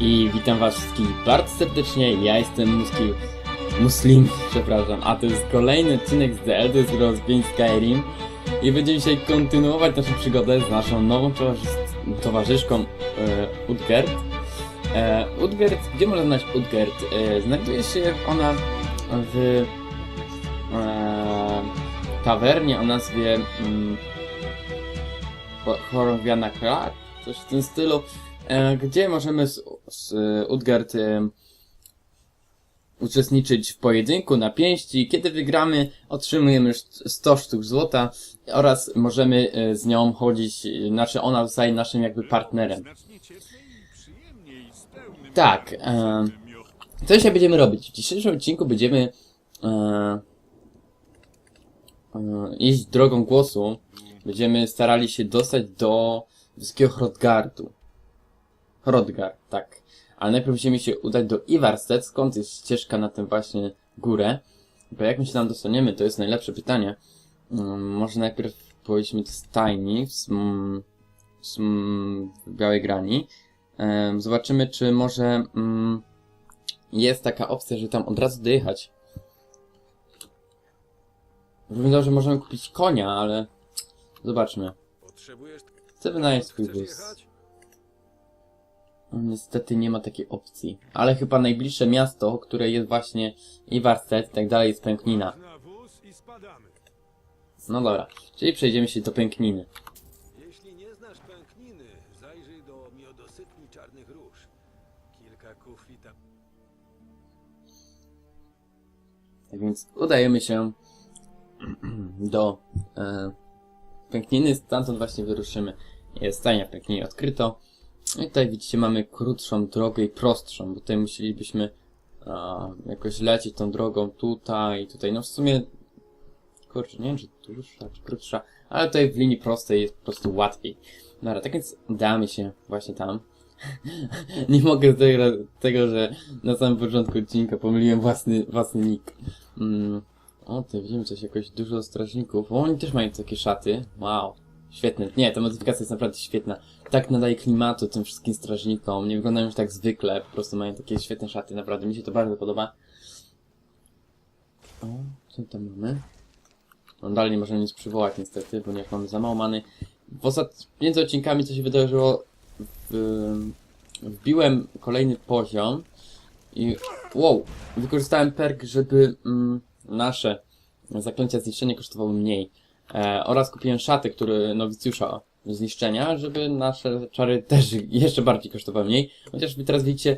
I witam was wszystkich bardzo serdecznie, ja jestem Muskil, Muslim, przepraszam, a to jest kolejny odcinek z The Elder Scrolls 5 Skyrim. I będziemy dzisiaj kontynuować naszą przygodę z naszą nową towarzys- towarzyszką e, Utgerd. E, Utgerd, gdzie można znaleźć Utgerd? E, znajduje się ona w e, tawernie o nazwie mm, Chorowiana Krak, coś w tym stylu, e, gdzie możemy z, Utgard e, uczestniczyć w pojedynku na pięści. Kiedy wygramy, otrzymujemy już 100 sztuk złota oraz możemy e, z nią chodzić, znaczy ona zostaje naszym jakby partnerem. Tak, e, co dzisiaj będziemy robić? W dzisiejszym odcinku będziemy e, e, iść drogą głosu. Będziemy starali się dostać do wysokiego Hrodgardu. Hrodgard, tak. Ale najpierw musimy się udać do Ivarstead, skąd jest ścieżka na tę właśnie górę. Bo jak my się tam dostaniemy, to jest najlepsze pytanie. Mm, może najpierw powiedzmy do stajni w, sm, w Białej Grani. Em, Zobaczymy, czy może mm, jest taka opcja, że tam od razu dojechać. Wygląda, że możemy kupić konia, ale zobaczmy. Chcę wynająć swój wóz. Niestety nie ma takiej opcji. Ale chyba najbliższe miasto, które jest właśnie Ivarstead i tak dalej, jest Pęknina. I. No dobra, czyli przejdziemy się do Pękniny. Jeśli nie znasz pękniny, zajrzyj do miodosytni czarnych róż. Kilka kufli tam. Tak więc udajemy się do e, Pękniny, stamtąd właśnie wyruszymy. Jest stajnia w Pękninie odkryto. I tutaj widzicie mamy krótszą drogę i prostszą, bo tutaj musielibyśmy a, jakoś lecieć tą drogą tutaj tutaj. No w sumie, kurczę, nie wiem czy dłuższa czy krótsza, ale tutaj w linii prostej jest po prostu łatwiej. Dobra, tak więc udamy się właśnie tam. nie mogę tego, tego, że na samym początku odcinka pomyliłem własny, własny nick. Mm. O, tutaj widzimy coś, jakoś dużo strażników. O, oni też mają takie szaty. Wow. Świetne. Nie, ta modyfikacja jest naprawdę świetna. Tak nadaje klimatu tym wszystkim strażnikom. Nie wyglądają już tak zwykle. Po prostu mają takie świetne szaty. Naprawdę, mi się to bardzo podoba. O, co tam mamy? No dalej nie możemy nic przywołać niestety, ponieważ mamy za mało many. W ostat... Między odcinkami co się wydarzyło, w... wbiłem kolejny poziom i wow, wykorzystałem perk, żeby mm, nasze zaklęcia zniszczenia kosztowały mniej. E, oraz kupiłem szaty, który nowicjusza zniszczenia, żeby nasze czary też jeszcze bardziej kosztowały mniej. Chociaż wy teraz widzicie,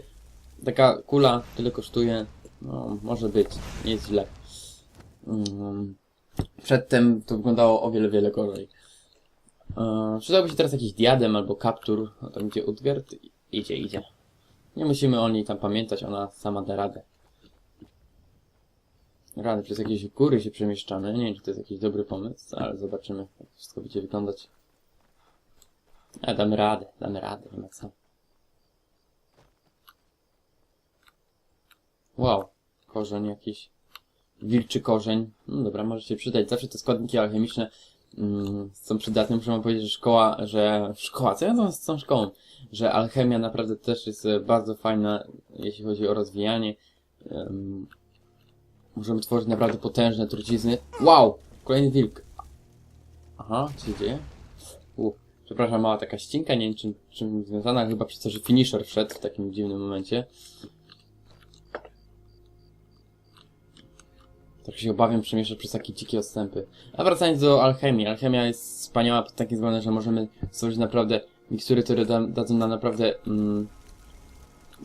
taka kula tyle kosztuje, no może być, nie jest źle. Mm, przedtem to wyglądało o wiele, wiele gorzej. E, przydałby się teraz jakiś diadem albo kaptur, no tam gdzie Utgard idzie, idzie. Nie musimy o niej tam pamiętać, ona sama da radę. Rady, przez jakieś góry się przemieszczamy. Nie wiem, czy to jest jakiś dobry pomysł, ale zobaczymy, jak wszystko będzie wyglądać. A damy radę, damy radę, nie ma co. Wow, korzeń jakiś. Wilczy korzeń. No dobra, może się przydać. Zawsze te składniki alchemiczne mm, są przydatne. Muszę wam powiedzieć, że szkoła, że... Szkoła, co ja tam z tą szkołą? Że alchemia naprawdę też jest e, bardzo fajna, jeśli chodzi o rozwijanie. Em, Możemy tworzyć naprawdę potężne trucizny. Wow! Kolejny wilk. Aha, co się dzieje? U, przepraszam, mała taka ścinka, nie wiem czym, czym związana, chyba przez to, że finisher wszedł w takim dziwnym momencie. Trochę się obawiam przemieszczać przez takie dzikie odstępy. A wracając do alchemii. Alchemia jest wspaniała pod takim względem, że możemy stworzyć naprawdę mikstury, które da, dadzą nam naprawdę mm,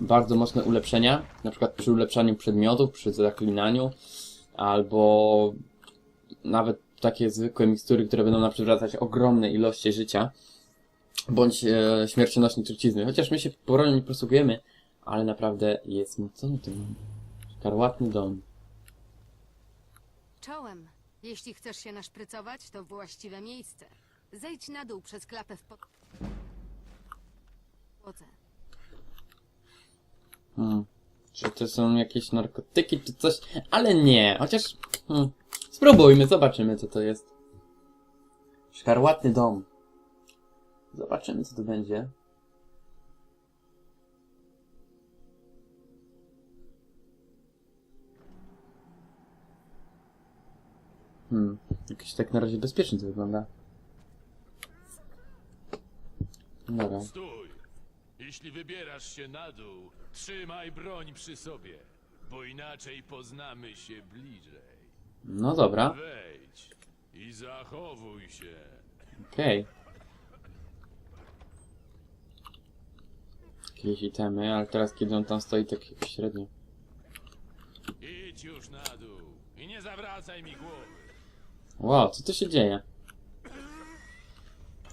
bardzo mocne ulepszenia, na przykład przy ulepszaniu przedmiotów, przy zaklinaniu, albo nawet takie zwykłe mikstury, które będą nam przywracać ogromne ilości życia, bądź e, śmiercionośne trucizny. Chociaż my się bronią nie posługujemy, ale naprawdę jest mocno tym. Szkarłatny dom. Czołem. Jeśli chcesz się naszprycować, to właściwe miejsce. Zejdź na dół przez klapę w pod... podłodze. Hmm. Czy to są jakieś narkotyki, czy coś? Ale nie, chociaż... Hmm. Spróbujmy, zobaczymy co to jest. Szkarłatny dom. Zobaczymy, co to będzie. Hmm, jakiś tak na razie bezpiecznie to wygląda. Dobra. Stój! Jeśli wybierasz się na dół, trzymaj broń przy sobie, bo inaczej poznamy się bliżej. No dobra. Wejdź i zachowuj się. Okej. Okay. Jakieś itemy, ale teraz kiedy on tam stoi, tak średnio. Idź już na dół i nie zawracaj mi głowy. Wow, co tu się dzieje?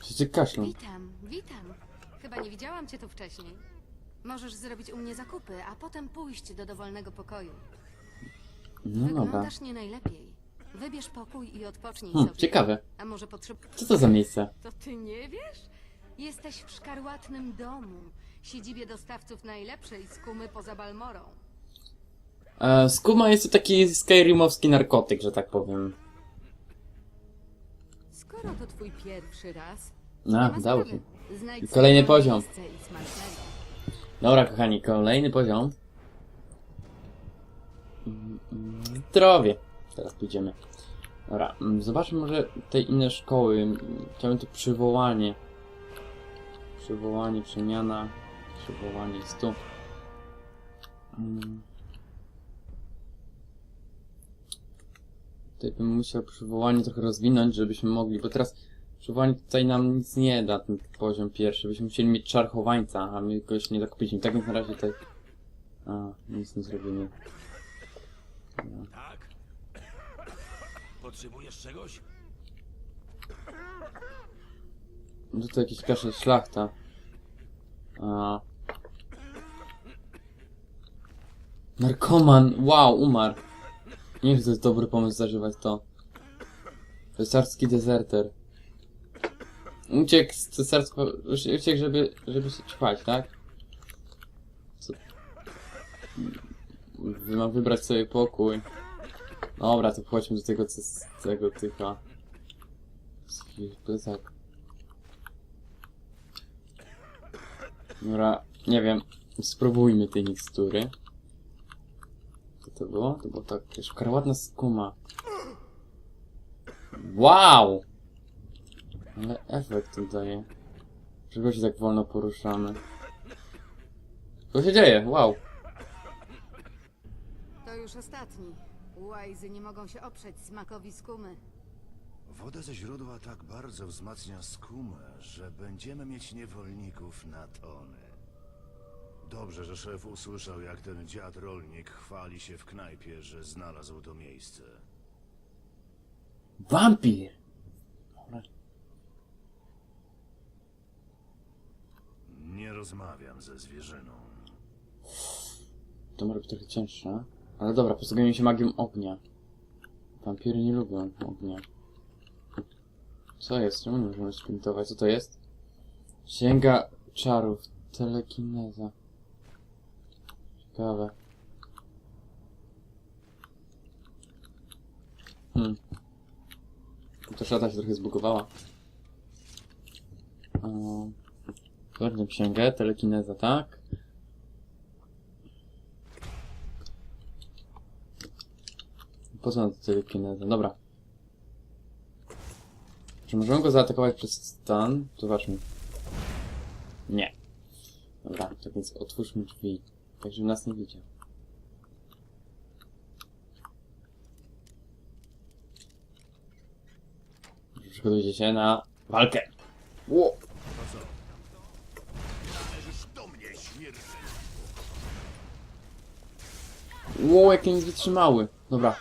Wszyscy kaszlą. Witam, witam. Chyba nie widziałam cię tu wcześniej. Możesz zrobić u mnie zakupy, a potem pójść do dowolnego pokoju. No dobra. Wyglądasz nie najlepiej. Wybierz pokój i odpocznij Hmm, sobie. ciekawe. A może potrzebujesz... Co to za miejsce? To ty nie wiesz? Jesteś w szkarłatnym domu. Siedzibie dostawców najlepszej skumy poza Balmorą. E, skuma jest to taki skyrimowski narkotyk, że tak powiem. Skoro to twój pierwszy raz, A, nie ma dało sprawy. się. Znajdź kolejny sobie poziom. miejsce i smacznego. Dobra, kochani, kolejny poziom. Mm, mm, Zdrowie. Teraz pójdziemy. Dobra, mm, zobaczmy może te inne szkoły. Mm, Chciałbym tu przywołanie. Przywołanie, przemiana. Przywołanie jest tu. Mm. Tutaj bym musiał przywołanie trochę rozwinąć, żebyśmy mogli, bo teraz przywołanie tutaj nam nic nie da, ten poziom pierwszy. Byśmy musieli mieć czar chowańca, a my go jeszcze nie zakupiliśmy. Tak więc na razie tutaj... A, nic nie zrobimy. Tak? Potrzebujesz czegoś? No tutaj jakiś kaszel szlachta. Narkoman! Wow, umarł. Nie wiem, czy to jest dobry pomysł zażywać to. Cesarski dezerter. Uciekł z cesarskiego... Uciekł, żeby, żeby się ćpać, tak? Co? Mam wybrać sobie pokój. Dobra, to chodźmy do tego, tego tycha. Jakiś Dobra, nie wiem. Spróbujmy tej mikstury. Co to było? To było tak, szkarłatna skuma. Wow! Ale efekt to daje. Czego się tak wolno poruszamy? Co się dzieje? Wow! To już ostatni. Łajzy nie mogą się oprzeć smakowi skumy. Woda ze źródła tak bardzo wzmacnia skumę, że będziemy mieć niewolników na tony. Dobrze, że szef usłyszał, jak ten dziad rolnik chwali się w knajpie, że znalazł to miejsce. Wampir! Nie rozmawiam ze zwierzyną. To może być trochę cięższe. Ale dobra, posługujemy się magią ognia. Wampiry nie lubią ognia. Co jest? Czemu nie możemy sprintować? Co to jest? Księga czarów. Telekineza. Ciekawe. Hmm. To szata się trochę zbugowała. Kolejną księgę. Telekineza, tak? Po co telekinezę? Dobra. Czy możemy go zaatakować przez stan? Zobaczmy. Nie. Dobra, tak więc otwórzmy drzwi. Tak, żeby nas nie widział. Przygotujcie się na walkę. Ło! Ło, jakie nie wytrzymały. Dobra.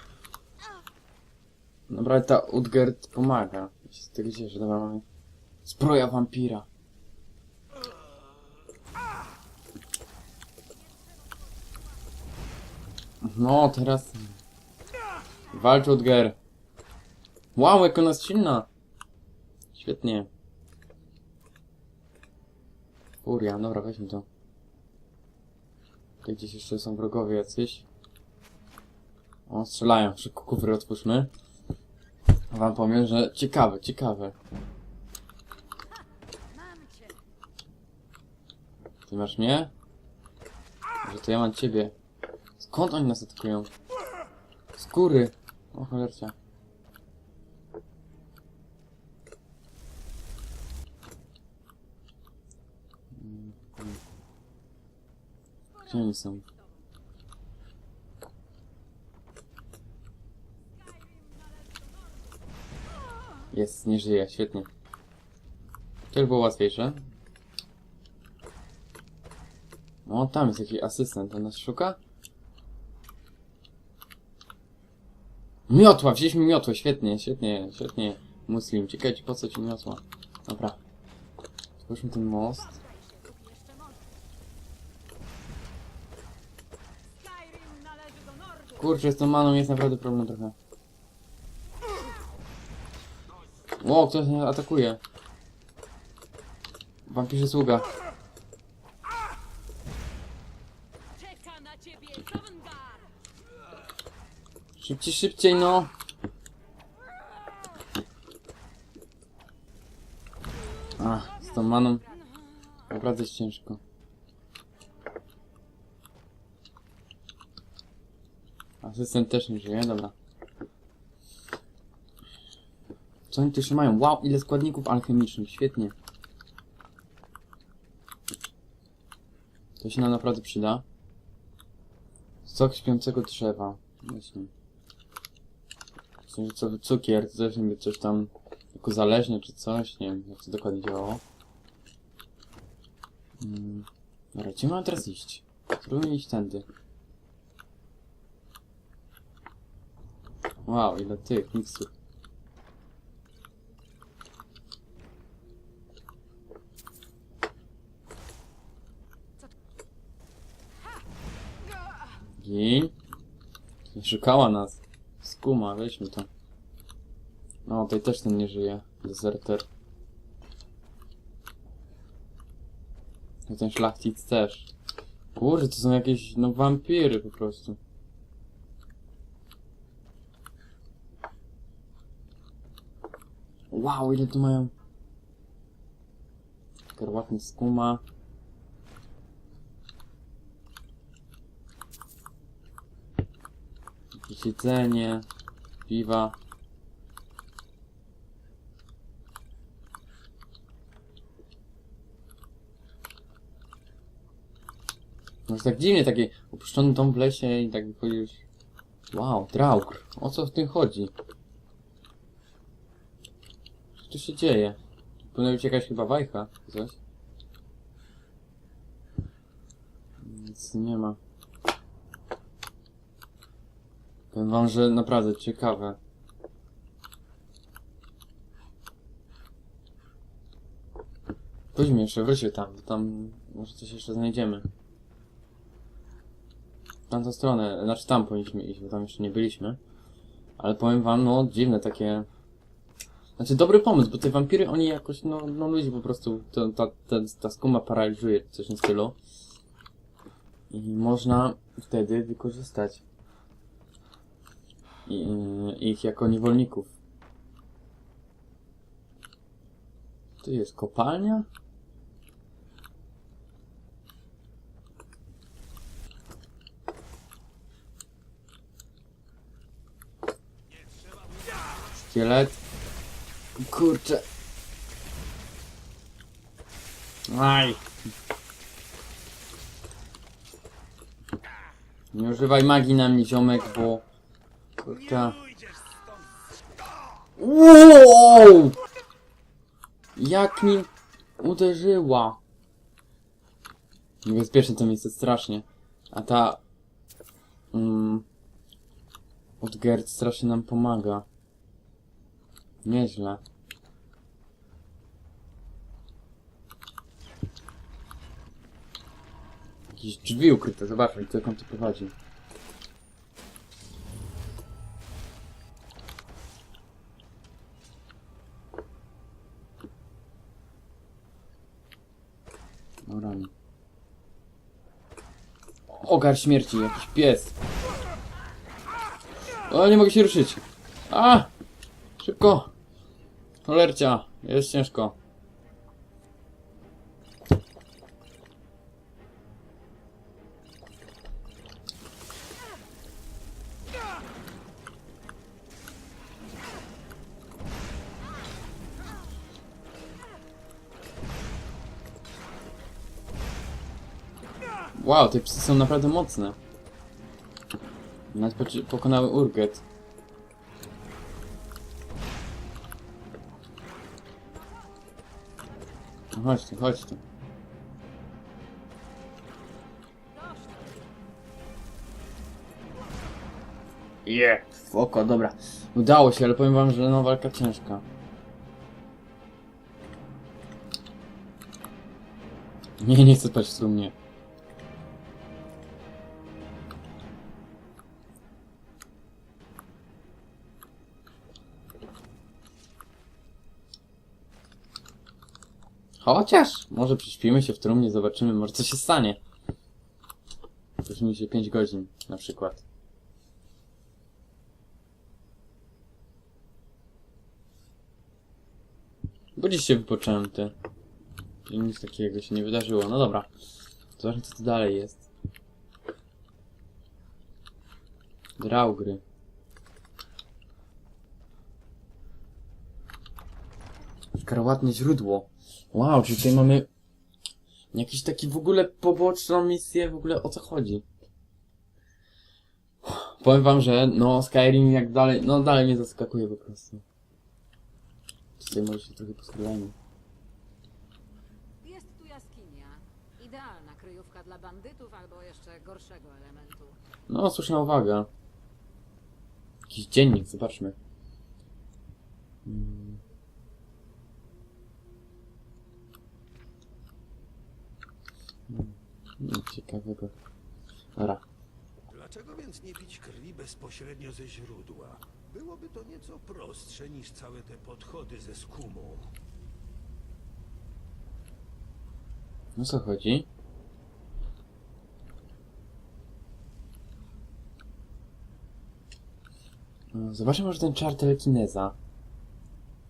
Dobra, ta Utgerd pomaga. Ja się z tego cieszę. Dobra, mamy... Zbroja wampira. No, teraz... Walcz Utger. Wow, jak ona jest silna. Świetnie. Furia, dobra, weźmy to. Tutaj gdzieś jeszcze są wrogowie jacyś. O, strzelają. Szybko kufry otwórzmy wam powiem, że ciekawe, ciekawe. Ty masz mnie? Że to ja mam ciebie. Skąd oni nas atakują? Skóry! O cholercia. Gdzie oni są? Jest, nie żyje, świetnie. To już było łatwiejsze. O, tam jest jakiś asystent, on nas szuka? Miotła, wzięliśmy miotłę, świetnie, świetnie, świetnie. Muslim, ciekawe po co ci miotła. Dobra. Spójrzmy ten most. Kurczę, z tą maną jest naprawdę problem trochę. Ło, ktoś mnie atakuje. Sługa. Czeka na ciebie Sovngar! Szybciej, szybciej, no! Ach, z tą maną naprawdę jest ciężko. Asystent też nie żyje, dobra. Co oni tu jeszcze mają? Wow, ile składników alchemicznych, świetnie. To się nam naprawdę przyda. Sok śpiącego drzewa. Właśnie. W sensie co, cukier, to też niby coś tam jako zależne czy coś, nie wiem jak to dokładnie działało. Mm. Dobra, gdzie mam teraz iść? Spróbuję iść tędy. Wow, ile tych mikstur. Gin? Szukała nas. Skuma, weźmy to. No, tutaj też ten nie żyje. Deserter. I ten szlachcic też. Kurde, to są jakieś, no, wampiry po prostu. Wow, ile tu mają. Karłatny skuma. Jakieś jedzenie, piwa. Może tak dziwnie, taki opuszczony dom w lesie i tak wychodzisz... Wow, draugr. O co w tym chodzi? Co tu się dzieje? Powinna być jakaś chyba wajcha, coś. Nic nie ma. Powiem wam, że naprawdę ciekawe. Pójdźmy jeszcze, wróćmy tam, bo tam może coś jeszcze znajdziemy. W tamtą stronę, znaczy tam powinniśmy iść, bo tam jeszcze nie byliśmy. Ale powiem wam, no dziwne takie... Znaczy dobry pomysł, bo te wampiry, oni jakoś, no, no ludzi po prostu, to, ta, ta, ta skuma paraliżuje, coś w stylu. I można wtedy wykorzystać ich jako niewolników. Tu jest kopalnia? Szkielet. Kurczę. Aj. Nie używaj magii na mnie, ziomek, bo... Kurczę. Wow! Jak mi uderzyła. Niebezpieczne to miejsce, strasznie. A ta... Mm, Odgerd strasznie nam pomaga. Nieźle. Jakieś drzwi ukryte, zobaczmy, co on tu prowadzi. Dobra. Ogar śmierci, jakiś pies. O, nie mogę się ruszyć. A! Szybko! Cholercia, jest ciężko. Wow, te psy są naprawdę mocne. Nawet pokonały Urget. No Chodź tu, chodź tu. W oko, dobra. Udało się, ale powiem wam, że no walka ciężka. Nie, nie chcę spać w trumnie. Chociaż, może prześpimy się w trumnie, zobaczymy, może co się stanie. Prześpimy się 5 godzin, na przykład. Bo dziś się wypocząłem, ty. I nic takiego się nie wydarzyło. No dobra. Zobaczmy, co tu dalej jest. Draugry. Karłatne źródło. Wow, czyli tutaj mamy jakiś taki w ogóle poboczną misję, w ogóle o co chodzi. Powiem wam, że no Skyrim jak dalej, no dalej mnie zaskakuje po prostu. Tutaj może się trochę poskrywajmy. Jest tu jaskinia. Idealna kryjówka dla bandytów albo jeszcze gorszego elementu. No, słuszna uwaga. Jakiś dziennik, zobaczmy. Mm. Mm, Nic ciekawego. Dobra. Dlaczego więc nie pić krwi bezpośrednio ze źródła? Byłoby to nieco prostsze niż całe te podchody ze skumą. No co chodzi? No, Zobaczmy może ten czar telekineza.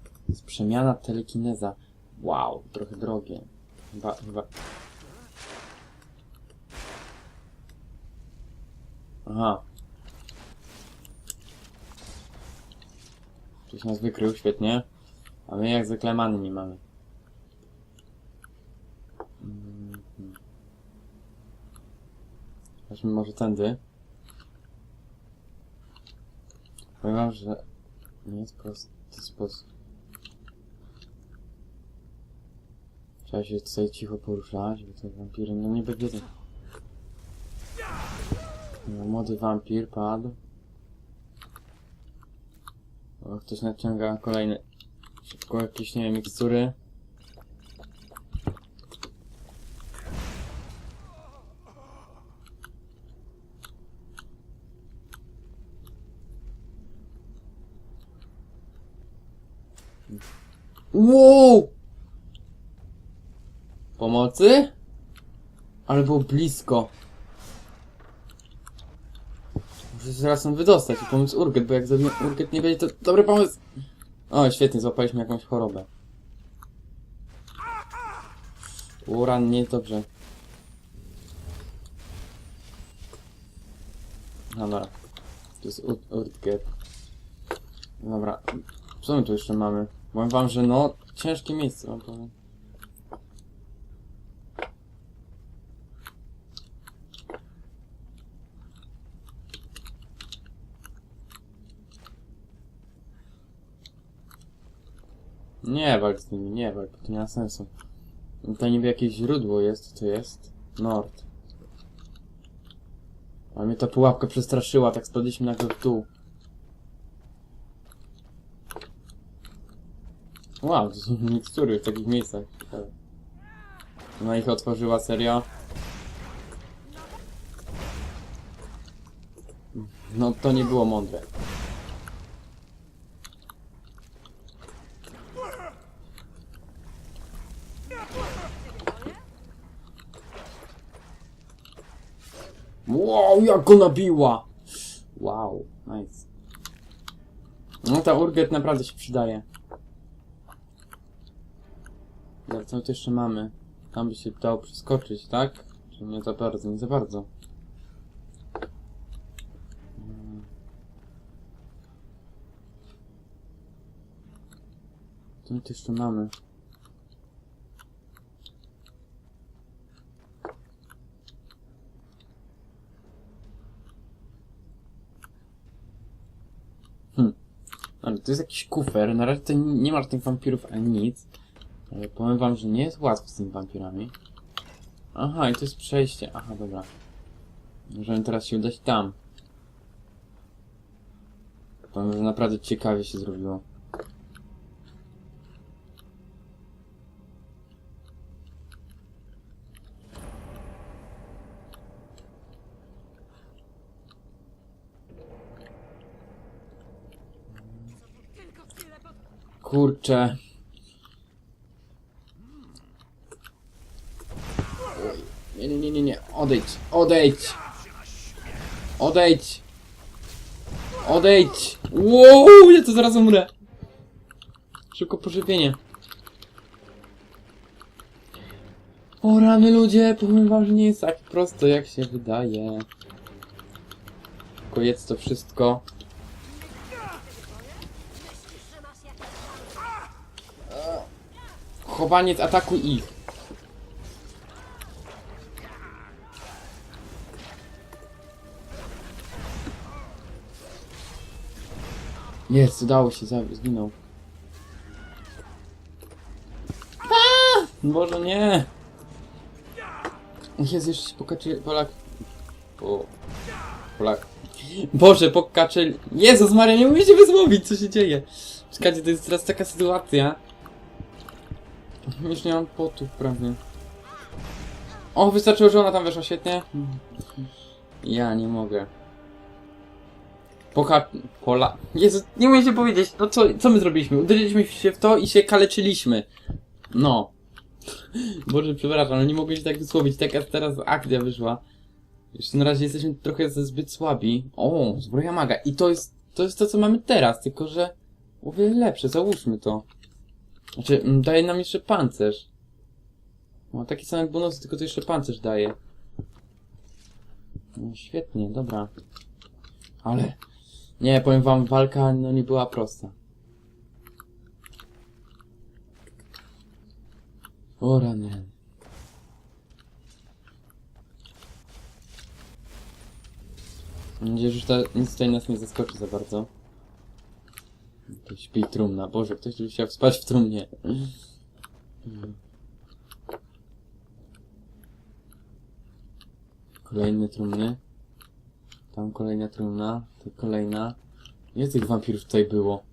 To jest przemiana telekineza. Wow, trochę drogie. Chyba, chyba... Aha. Ktoś nas wykrył, świetnie. A my jak zwykle many nie mamy. Mhm. Chodźmy może tędy. Powiem wam, że nie jest prosty sposób. Trzeba się tutaj cicho poruszać, bo te wampiry no nie będzie... No, młody wampir padł. O, ktoś naciąga kolejny... Szybko jakieś, nie wiem, mikstury. Wow! Pomocy? Ale było blisko. Muszę się zaraz stąd wydostać i pomóc Urget, bo jak zrobię Urget nie będzie to dobry pomysł. O, świetnie, złapaliśmy jakąś chorobę. Uran, nie dobrze. Dobra. To jest Ur- Urget. Dobra. Co my tu jeszcze mamy? Powiem wam, że no, ciężkie miejsce wam powiem. Nie walcz z nimi, nie walcz, to nie ma sensu. Tutaj niby jakieś źródło jest, co to jest? Nord. A mnie ta pułapka przestraszyła, tak spadliśmy nagle w dół. Wow, to są mikstury w takich miejscach. Ona ich otworzyła, serio? No to nie było mądre. Wow, jak go nabiła! Wow, nice. No ta urget naprawdę się przydaje. Dobra, co my tu jeszcze mamy? Tam by się dało przeskoczyć, tak? Czy nie za bardzo, nie za bardzo. Co my tu jeszcze mamy? Ale to jest jakiś kufer. Na razie to nie nie ma tych wampirów ani nic. Ale powiem wam, że nie jest łatwo z tymi wampirami. Aha, i to jest przejście. Aha, dobra. Możemy teraz się udać tam. Powiem, że naprawdę ciekawie się zrobiło. Kurczę. Nie, nie, nie, nie, nie. Odejdź, odejdź. Odejdź. Odejdź. Wow, ja to zaraz umrę. Szybko pożywienie. O rany ludzie, powiem wam, że nie jest tak prosto jak się wydaje. Tylko jedz to wszystko. Chowaniec, atakuj ich. Jest, udało się, zginął. Aaa! Boże, nie! Jest jeszcze się pokaczy... Polak... O... Polak... Boże, pokaczyli... Jezus Maria, nie umiem się wysłowić, co się dzieje? Czekajcie, to jest teraz taka sytuacja. Już nie mam potów prawie. O, wystarczyło, że ona tam weszła, świetnie. Ja nie mogę. Pocha... Pola... Jezu, nie umiem się powiedzieć, no co, co my zrobiliśmy? Uderzyliśmy się w to i się kaleczyliśmy. No. Boże, przepraszam, ale nie mogę się tak wysłowić, taka teraz akcja wyszła. Jeszcze na razie jesteśmy trochę zbyt słabi. O, zbroja maga. I to jest, to jest to, co mamy teraz, tylko że o wiele lepsze, załóżmy to. Znaczy, mm, daje nam jeszcze pancerz. No, taki sam jak bonusy, tylko to jeszcze pancerz daje. No, świetnie, dobra. Ale... Nie, powiem wam, walka no nie była prosta. O rany. Mam nadzieję, że ta, nic tutaj nas nie zaskoczy za bardzo. Śpi trumna. Boże, ktoś by chciał spać w trumnie. Kolejne trumny. Tam kolejna trumna. Tu kolejna. Ile tych wampirów tutaj było?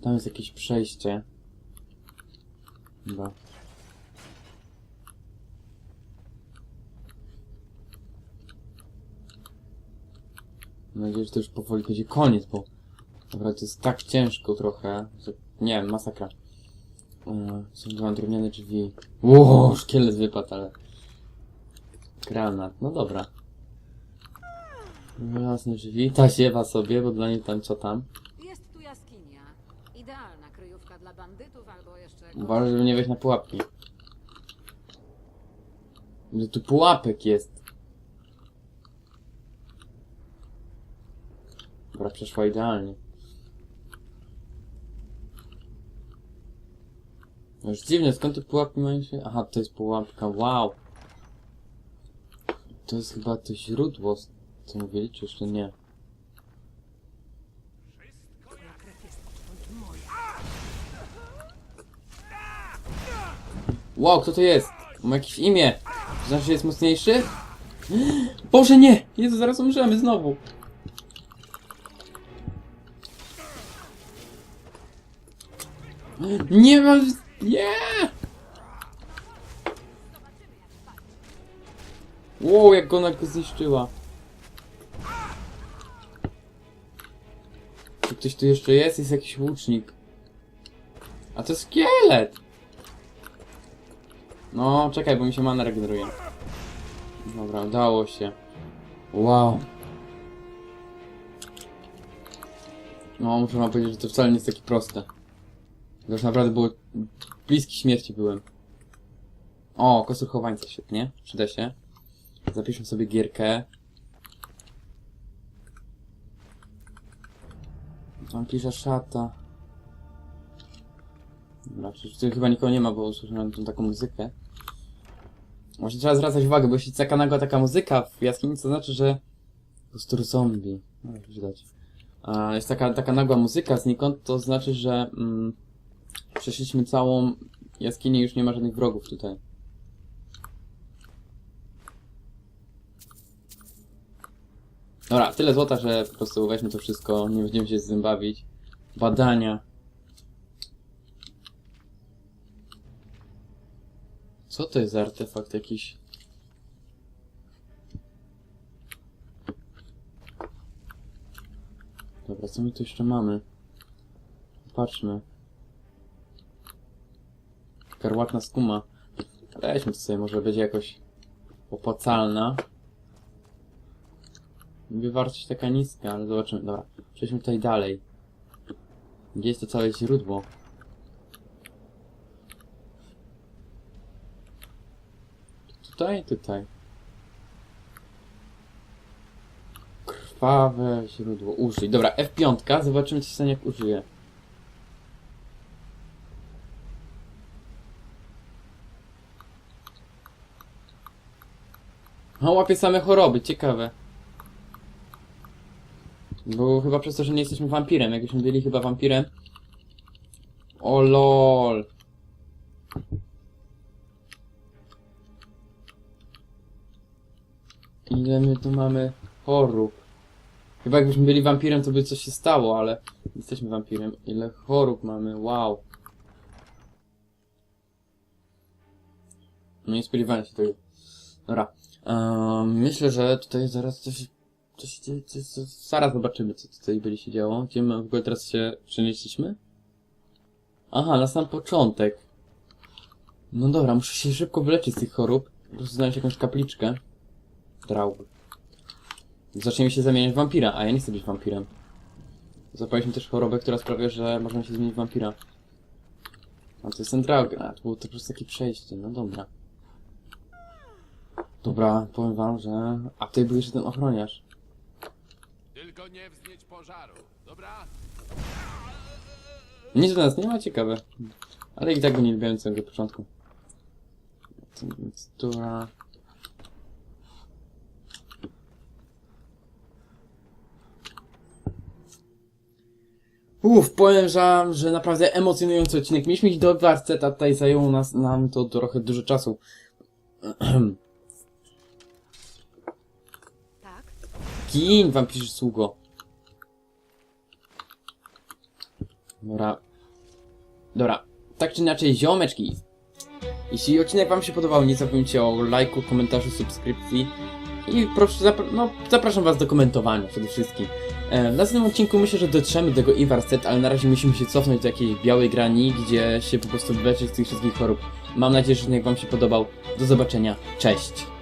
Tam jest jakieś przejście. Chyba. Mam nadzieję, że to już powoli będzie koniec, bo naprawdę to jest tak ciężko trochę, że nie wiem, masakra. Yy, są dwa drewniane drzwi. Ło, szkielet wypadł, ale... Granat, no dobra. Jasne drzwi. Ta siewa sobie, bo dla niej tam co tam. Jest tu jaskinia. Idealna kryjówka dla bandytów albo jeszcze... Uważaj, żeby nie wejść na pułapki. Ile tu pułapek jest. Dobra, przeszła idealnie. No Już dziwne, skąd te pułapki mają się... Aha, to jest pułapka, wow. To jest chyba to źródło, co mówili, czy jeszcze nie? Wow, kto to jest? Ma jakieś imię. Czy Znaczy, że jest mocniejszy? Boże, nie! Jezu, zaraz umrzemy znowu. Nie mam... Nie! Wow, jak go zniszczyła. Czy ktoś tu jeszcze jest? Jest jakiś łucznik. A to szkielet! No, czekaj, bo mi się mana regeneruje. Dobra, udało się. Wow. No, muszę wam powiedzieć, że to wcale nie jest takie proste. To już naprawdę było... Bliski śmierci byłem. O, kostur chowańca, świetnie. Przyda się. Zapiszę sobie gierkę. Tam pisze szata. Dobra, przecież tu chyba nikogo nie ma, bo usłyszałem tą taką muzykę. Może trzeba zwracać uwagę, bo jeśli taka nagła taka muzyka w jaskini, to znaczy, że... Pustur zombie. No, widać. A jest taka, taka nagła muzyka znikąd, to znaczy, że... Mm, przeszliśmy całą jaskinię, już nie ma żadnych wrogów tutaj. Dobra, tyle złota, że po prostu weźmy to wszystko, nie będziemy się z tym bawić. Badania. Co to jest za artefakt jakiś? Dobra, co my tu jeszcze mamy? Patrzmy. Karłatna skuma. Weźmy sobie, może będzie jakoś opłacalna. Niby wartość taka niska, ale zobaczymy. Dobra, przejdźmy tutaj dalej. Gdzie jest to całe źródło? Tutaj, tutaj. Krwawe źródło. Użyj. Dobra, F5. Zobaczymy, co się stanie, A łapie same choroby, ciekawe. Bo chyba przez to, że nie jesteśmy wampirem. Jakbyśmy byli chyba wampirem. O lol. Ile my tu mamy chorób? Chyba jakbyśmy byli wampirem, to by coś się stało, ale jesteśmy wampirem. Ile chorób mamy, wow. No nie spodziewałem się tego. Dobra. Myślę, że tutaj zaraz coś, coś, coś, coś zaraz zobaczymy, co tutaj będzie się działo. Gdzie my w ogóle teraz się przenieśliśmy? Aha, na sam początek. No dobra, muszę się szybko wyleczyć z tych chorób. Po prostu znaleźć jakąś kapliczkę. Draug. Zaczniemy się zamieniać w wampira, a ja nie chcę być wampirem. Zapaliśmy też chorobę, która sprawia, że możemy się zmienić w wampira. A to jest ten Draug. A, to było to po prostu takie przejście, no dobra. Dobra, powiem wam, że... A tutaj był jeszcze ten ochroniarz. Tylko nie wznieć pożaru, dobra? Nic do nas nie ma, ciekawe. Ale i tak go nie lubiłem z samego początku. Mikstura... Uff, powiem wam, że naprawdę emocjonujący odcinek. Mieliśmy iść do Warceta, tutaj zajęło nas, nam to trochę dużo czasu. Gin, wampirze sługo. Dobra. Dobra. Tak czy inaczej, ziomeczki. Jeśli odcinek wam się podobał, nie zapomnijcie o lajku, komentarzu, subskrypcji. I proszę, no, zapraszam was do komentowania przede wszystkim. E, w następnym odcinku myślę, że dotrzemy do tego Ivarset, ale na razie musimy się cofnąć do jakiejś białej grani, gdzie się po prostu wyleczyć z tych wszystkich chorób. Mam nadzieję, że odcinek wam się podobał. Do zobaczenia. Cześć.